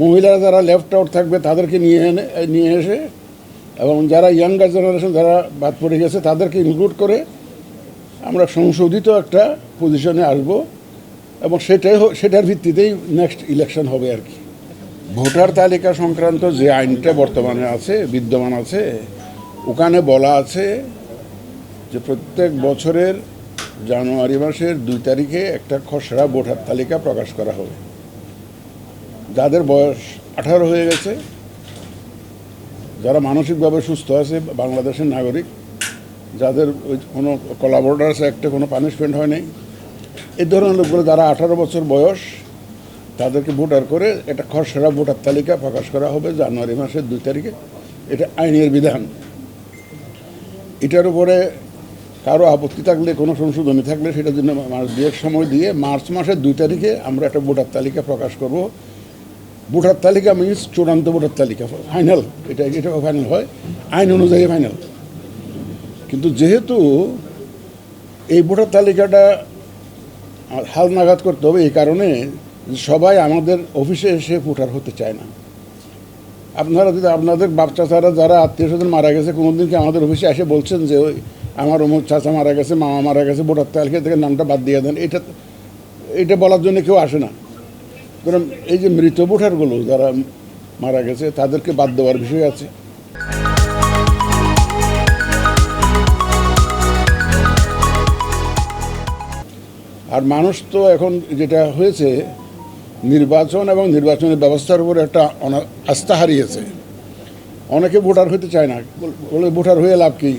মহিলারা যারা left out থাকবে, তাদেরকে নিয়ে এনে, নিয়ে এসে এবং যারা ইয়াঙ্গার জেনারেশন যারা বাদ পড়ে গেছে, তাদেরকে ইনক্লুড করে আমরা সংশোধিত একটা পজিশনে আসব এবং সেটাই সেটার ভিত্তিতেই নেক্সট ইলেকশন হবে আর কি। ভোটার তালিকা সংক্রান্ত যে আইনটা বর্তমানে আছে, বিদ্যমান আছে, ওখানে বলা আছে যে প্রত্যেক বছরের জানুয়ারি মাসের দুই তারিখে একটা খসড়া ভোটার তালিকা প্রকাশ করা হবে। যাদের বয়স আঠারো হয়ে গেছে, যারা মানসিকভাবে সুস্থ আছে, বাংলাদেশের নাগরিক, যাদের ওই কোনো কলাবোর্ডার্স একটা কোনো পানিশমেন্ট হয় নাই, এই ধরনের লোকগুলো যারা আঠারো বছর বয়স, তাদেরকে ভোটার করে একটা খসড়া ভোটার তালিকা প্রকাশ করা হবে জানুয়ারি মাসের দুই তারিখে। এটা আইনের বিধান। এটার উপরে কারও আপত্তি থাকলে, কোনো সংশোধনী থাকলে, সেটার জন্য মাস দুয়েক সময় দিয়ে মার্চ মাসের দুই তারিখে আমরা একটা ভোটার তালিকা প্রকাশ করব। ভোটার তালিকা মিনস চূড়ান্ত ভোটার তালিকা ফাইনাল এটা এটা ফাইনাল হয়, আইন অনুযায়ী ফাইনাল কিন্তু যেহেতু এই ভোটার তালিকাটা হাল নাগাদ করতে হবে, এই কারণে সবাই আমাদের অফিসে এসে ভোটার হতে চায় না। আপনারা যদি, আপনাদের বাপ চাচারা যারা আত্মীয় স্বজন মারা গেছে, কোনোদিন কি আমাদের অফিসে এসে বলছেন যে, ওই আমার অমুক চাচা মারা গেছে, মামা মারা গেছে, ভোটার তালিকা থেকে নামটা বাদ দিয়ে দেন? এটা এটা বলার জন্য কেউ আসে না। কারণ এই যে মৃত ভোটারগুলো যারা মারা গেছে, তাদেরকে বাদ দেওয়ার বিষয় আছে। আর মানুষ তো এখন যেটা হয়েছে, নির্বাচন এবং নির্বাচনের ব্যবস্থার উপর একটা আস্থা হারিয়েছে। অনেকে ভোটার হতে চায় না, বলে ভোটার হয়ে লাভ কি?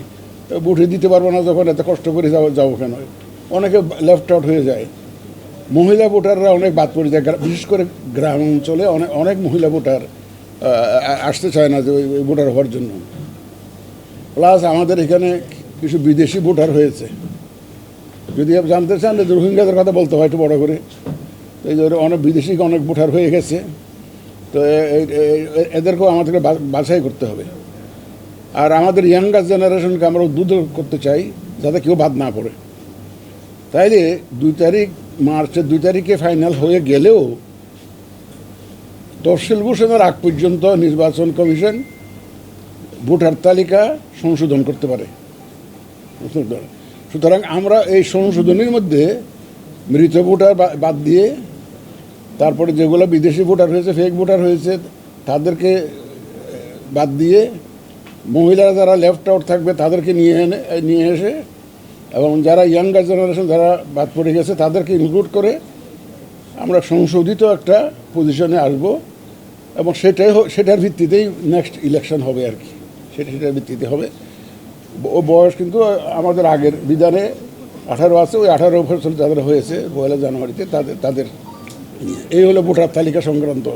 ভোটে দিতে পারব না যখন, এত কষ্ট করে যাব যাব কেন? অনেকে লেফট আউট হয়ে যায়। মহিলা ভোটাররা অনেক বাদ পড়ে যায়। বিশেষ করে গ্রাম অঞ্চলে অনেক অনেক মহিলা ভোটার আসতে চায় না যে ওই ভোটার হওয়ার জন্য। প্লাস আমাদের এখানে কিছু বিদেশি ভোটার হয়েছে। যদি জানতে চান যে রোহিঙ্গাদের কথা বলতে হয় একটু বড় করে, এই যে অনেক বিদেশি অনেক ভোটার হয়ে গেছে, তো এদেরকেও আমাদেরকে বাছাই করতে হবে। আর আমাদের ইয়াঙ্গার জেনারেশনকে আমরা উদ্বুদ্ধ করতে চাই, যাতে কেউ বাদ না পড়ে। তাইলে দুই তারিখ মার্চের দুই তারিখে ফাইনাল হয়ে গেলেও তফসিল ঘোষণার আগ পর্যন্ত নির্বাচন কমিশন ভোটার তালিকা সংশোধন করতে পারে। সুতরাং আমরা এই সংশোধনের মধ্যে মৃত ভোটার বাদ দিয়ে তারপরে যেগুলো বিদেশি ভোটার হয়েছে ফেক ভোটার হয়েছে, তাদেরকে বাদ দিয়ে মহিলারা যারা লেফট আউট থাকবে, তাদেরকে নিয়ে এনে নিয়ে এসে এবং যারা ইয়াঙ্গার জেনারেশন যারা বাদ পড়ে গেছে, তাদেরকে ইনক্লুড করে আমরা সংশোধিত একটা পজিশনে আসব এবং সেটাই সেটার ভিত্তিতেই নেক্সট ইলেকশন হবে আর কি। সেটা, সেটার ভিত্তিতে হবে। ও বয়স কিন্তু আমাদের আগের বিধানে আঠারো আছে, ওই আঠারো বছর যাদের হয়েছে, পয়লা জানুয়ারিতে তাদের তাদের এই হলো ভোটার তালিকা সংক্রান্ত